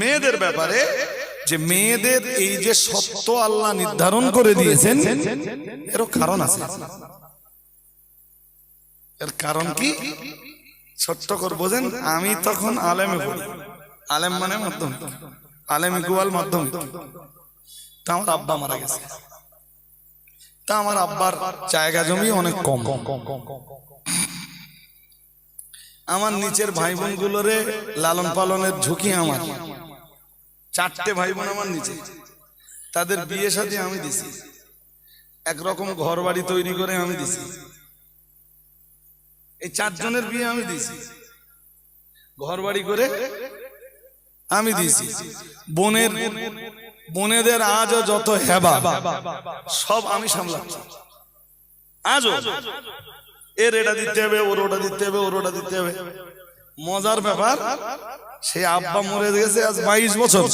মেয়েদের ব্যাপারে যে মেয়েদের এই যে সত্য আল্লাহ নির্ধারণ করে দিয়েছেন এরও কারণ আছে। এর কারণ কি? ছোট্ট করে বোঝেন আমি তখন আলেমে পড়ি। আলেম মানে মাধ্যম। আলেম ইকুয়াল মাধ্যমিক তা আমার আব্বা মারা গেছে। তা আমার আব্বার জায়গা জমি অনেক কম কম কম কম কম। আমার নিচের ভাই বোন গুলোরে লালন পালনের ঝুঁকি আমার। চারটে ভাই বোন আমার নিচে। তাদের বিয়ে সাথে আমি দিছি। একরকম ঘর বাড়ি তৈরি করে আমি দিছি। এই চারজনের বিয়ে আমি দিছি। ঘর বাড়ি করে আমি দিছি। বোনের বোনেদের আজও যত হেবা, সব আমি সামলাচ্ছি। আজও। এর এটা দিতে হবে, ওর ওটা দিতে হবে, ওর ওটা দিতে হবে। মজার ব্যাপার, সে আব্বা মরে গেছে আজ বাইশ বছর।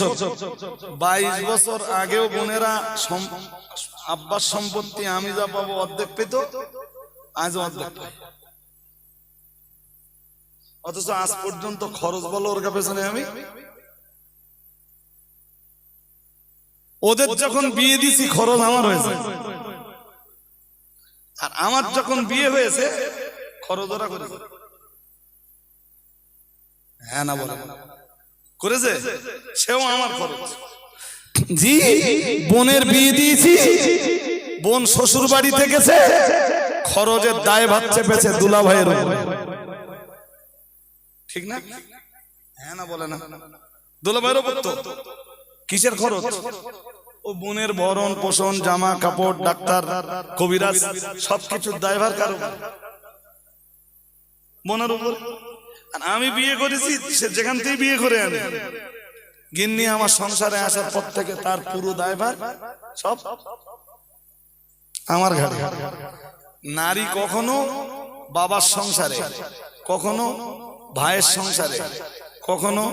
বাইশ বছর আগেও বোনেরা আব্বার সম্পত্তি আমি যা পাবো অর্ধেক পেত, আজও অর্ধেক অথচ আজ পর্যন্ত খরচ বলো ওর পেছনে আমি। ওদের যখন বিয়ে দিছি, খরচ আমার হয়েছে। আর আমার যখন বিয়ে হয়েছে খরচ ওরা করেছে। হ্যাঁ না বলে। করেছে? সেও আমার খরচ। জি বোনের বিয়ে দিয়েছি বোন শ্বশুর বাড়িতে গেছে খরচের দায় ভাত চেপেছে দুলা ভাইয়ের ঠিক না? হ্যাঁ না বলে না। দুলা ভাইয়ের তো। কিসের খরচ? ও বোনের ভরণ পোষণ, জামা, কাপড়, ডাক্তার, কবিরাজ সবকিছুর দায়ভার কারও? বোনের উপর। আমি বিয়ে করেছি, সে যেখান থেকে বিয়ে করে আনে। গিন্নি আমার সংসারে আসার পর থেকে তার পুরো দায়ভার সব আমার ঘাড়ে। নারী কখনো বাবার সংসারে, কখনো ভাইয়ের সংসারে, কখনো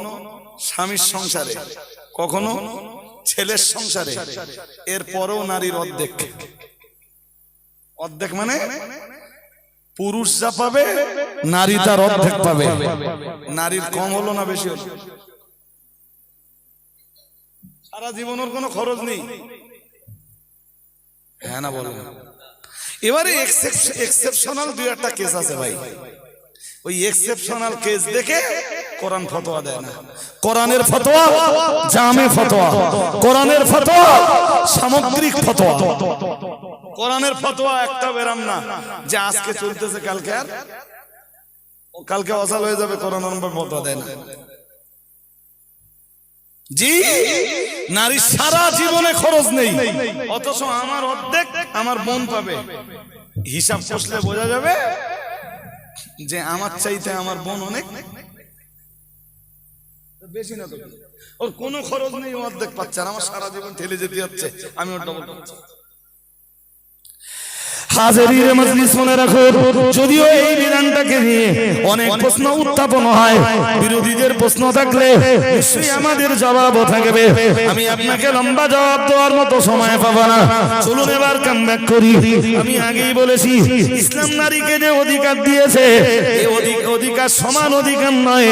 স্বামীর সংসারে, কখনো ছেলের সংসারে এর পরেও নারীর অর্ধেক। অর্ধেক মানে পুরুষ যা পাবে, নারী তার অর্ধেক পাবে। নারীর কম হলো না বেশি হলো? সারা জীবনের কোনো খরচ নেই। হ্যাঁ না বলো। এবারে এক্সেপশনাল দুই একটা কেস আছে ভাই। ওই এক্সেপশনাল কেস দেখে কোরআন ফতোয়া দেয় না। কোরআনের ফতোয়া, জামে ফতোয়া। কোরআনের ফতোয়া, সামগ্রিক ফতোয়া। কোরআনের ফতোয়া একটা বেরাম না, যে আজকে চলতেছে, কালকে আর? কালকে অসাল হয়ে যাবে, কোরআন নম্বর ফতোয়া দেয় না। জি নারী সারা জীবনে খরচ নেই। অথচ আমার অর্ধেক আমার বোন পাবে। হিসাব কষলে বোঝা যাবে যে আমার চাইতে আমার বোন অনেক। বেশি না ওর কোনো খরচ নেই অর্ধেক পাচ্ছে আর আমার সারা জীবন ঠেলে যেতে যাচ্ছে। আমি ওর ডবল পাচ্ছি হাজারির মজলিস মনে রাখো যদিও এই বিধানটাকে নিয়ে অনেক প্রশ্ন উত্থাপন হয় বিরোধীদের প্রশ্ন থাকলে নিশ্চয়ই আমাদের জবাবও থাকবে। আমি আপনাকে লম্বা জবাব দেওয়ার মতো সময় পাবো না। চলুন এবার কাম ব্যাক করি। আমি আগেই বলেছি ইসলাম নারীকে যে অধিকার দিয়েছে অধিকার সমান অধিকার নয়।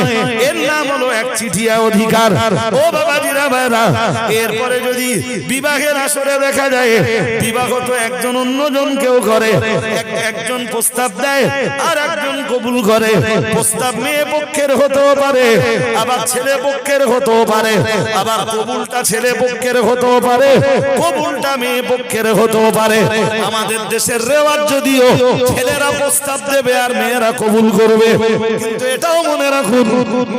এর নাম হলো এক চিঠিয়া অধিকার। ও বাবা দিরা ভাইরা এরপরে যদি বিবাহের আসরে দেখা যায় বিবাহ তো একজন অন্যজনকেও করে একজন প্রস্তাব দেয়, আর একজন কবুল করে। প্রস্তাব মেয়ে পক্ষের হতেও পারে, আবার ছেলে পক্ষের হতেও পারে, আবার কবুলটা ছেলে পক্ষের হতেও পারে, কবুলটা মেয়ে পক্ষের হতেও পারে। আমাদের দেশের রেওয়াজ যদিও ছেলেরা প্রস্তাব দেবে আর মেয়েরা কবুল করবে, কিন্তু এটাও মনে রাখুন,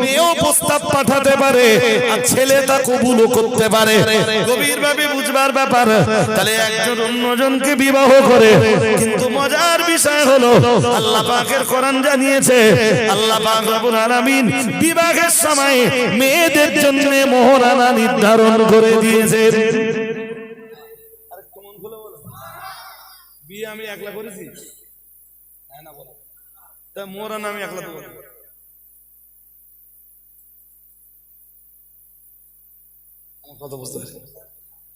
মেয়েও প্রস্তাব পাঠাতে পারে, আর ছেলে তা কবুলও করতে পারে। গভীরভাবে বুঝবার ব্যাপার, তাহলে একজন অন্যজনকে বিবাহ করে কিন্তু মজার বিষয় হলো আল্লাহ পাকের কোরআন জানিয়েছে আল্লাহ পাক রব্বুল আলামিন বিবাহের সময় মেয়েদের জন্য মোহরানা নির্ধারণ করে দিয়েছে। বিয়ে আমি একলা করেছি? হ্যাঁ না বলো। তা মোরান আমি একলা তো। কথা বুঝতে পারছি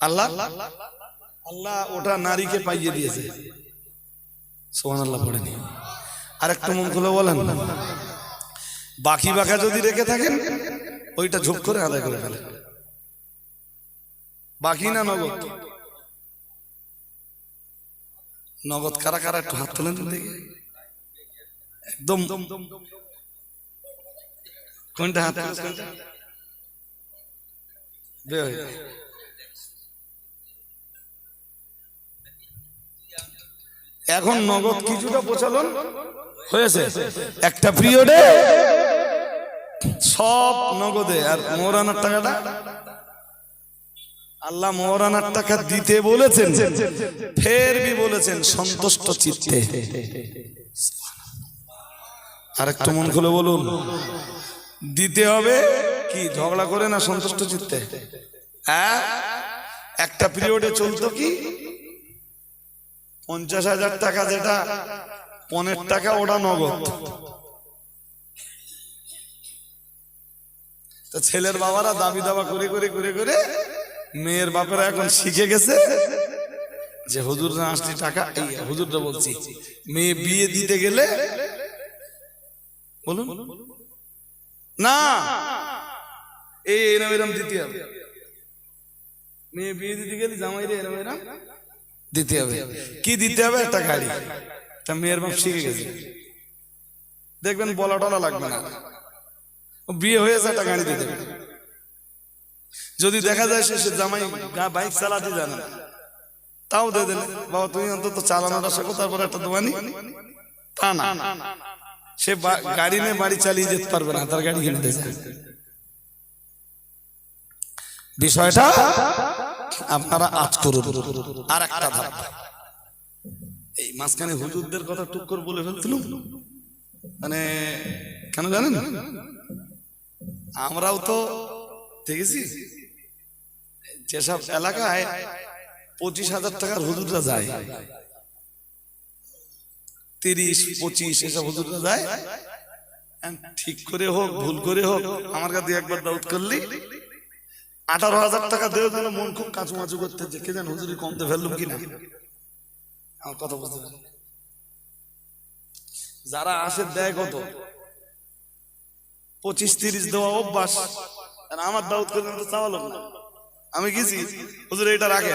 আল্লাহ? আল্লাহ ওটা নারীকে পাইয়ে দিয়েছে। সোহান বলেন। বাকি বাকা যদি রেখে থাকেন, ওইটা ঝোপ করে আদায় করে ফেলে বাকি না নগদ? নগদ কারা কারা একটু হাত তোলেন দেখি একদম। কোনটা হাত কোনটা? এখন নগদ কিছুটা প্রচলন হয়েছে। একটা পিরিয়ডে সব নগদে। আর মোহরানার টাকাটা? আল্লাহ মোহরানার টাকা দিতে বলেছেন ফের বি বলেছেন সন্তুষ্ট চিত্তে। আর একটু মন খুলে বলুন দিতে হবে কি? ঝগড়া করে না সন্তুষ্ট চিত্তে? হ্যাঁ? একটা পিরিয়ডে চলতো কি? পঞ্চাশ হাজার টাকা যেটা, পনেরো টাকা ওটা নগদ। তো ছেলের বাবারা দাবি দাবা করে করে করে করে মেয়ের বাপেরা এখন শিখে গেছে যে হুজুর না টাকা, এই হুজুরটা বলছি, মেয়ে বিয়ে দিতে গেলে বলুন। না, এই এরম এরম দিতে হবে। মেয়ে বিয়ে দিতে গেলে জামাই রে এরম এরম দিতে হবে। কি দিতে হবে? একটা গাড়ি। তা মেয়ের বাপ শিখে গেছে। দেখবেন বলা টলা লাগবে না। বিয়ে হয়েছে, একটা গাড়ি দিতে যদি দেখা যায় সে জামাই বাইক চালাতে জানে। তাও দিয়ে দেন বাবা, তুমি অন্তত চালানোটা শেখো, তারপর একটা দোয়ানি। তা না। সে গাড়ি নিয়ে বাড়ি চালিয়ে যেতে পারবে না, তার গাড়ি কিনে দিয়েছে। বিষয়টা আপনারা আজ করুন। আর একটা ধাপ। এই মাঝখানে হুজুরদের কথা টুক করে বলে ফেলছিলাম মানে কেন জানেন? আমরাও তো দেখেছি, যেসব এলাকায় পঁচিশ হাজার টাকার হুজুররা যায়, তিরিশ, পঁচিশ এসব হুজুররা যায় ঠিক করে হোক, ভুল করে হোক, আমার কাছে একবার দাউদ করলি। আঠারো হাজার টাকা দেওয়া তাহলে মন খুব কাঁচু মাচু করতে যে কে জান হুজুরি কমতে ফেললুম কিনা আমার কথা বুঝতে পারছেন? যারা আসে দেয় কত? পঁচিশ, তিরিশ দেওয়া অভ্যাস। আমার দাউদ করে তো চাওয়ালো না। আমি গেছি। হুজুর এটা রাখে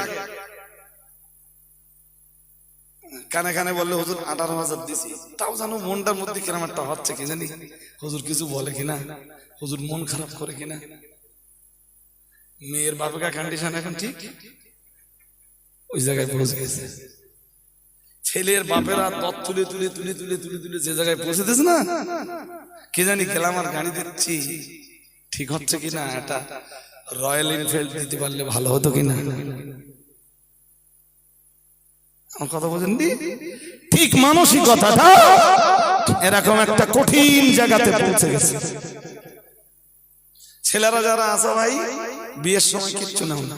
কানে কানে বললে, হুজুর, আঠারো হাজার দিছি। তাও জানো মনটার মধ্যে কিরম একটা হচ্ছে কি জানি? হুজুর কিছু বলে কিনা হুজুর মন খারাপ করে কিনা মেয়ের বাপেকা কন্ডিশন এখন ঠিক? ওই জায়গায় পৌঁছে গেছে। ছেলের বাপেরা দত তুলে তুলে তুলে তুলে তুলে তুলে যে জায়গায় পৌঁছে দিয়েছে না কে জানি গেলাম আর গাড়ি দিচ্ছি ঠিক হচ্ছে কিনা এটা? রয়্যাল এনফিল্ড দিতে পারলে ভালো হতো কিনা আমার কথা বোঝেন নি? ঠিক মানসিকতাটা এরকম একটা কঠিন জায়গাতে পৌঁছে গেছে। ছেলেরা যারা আছে ভাই বিয়ের সময় কিচ্ছু নাও না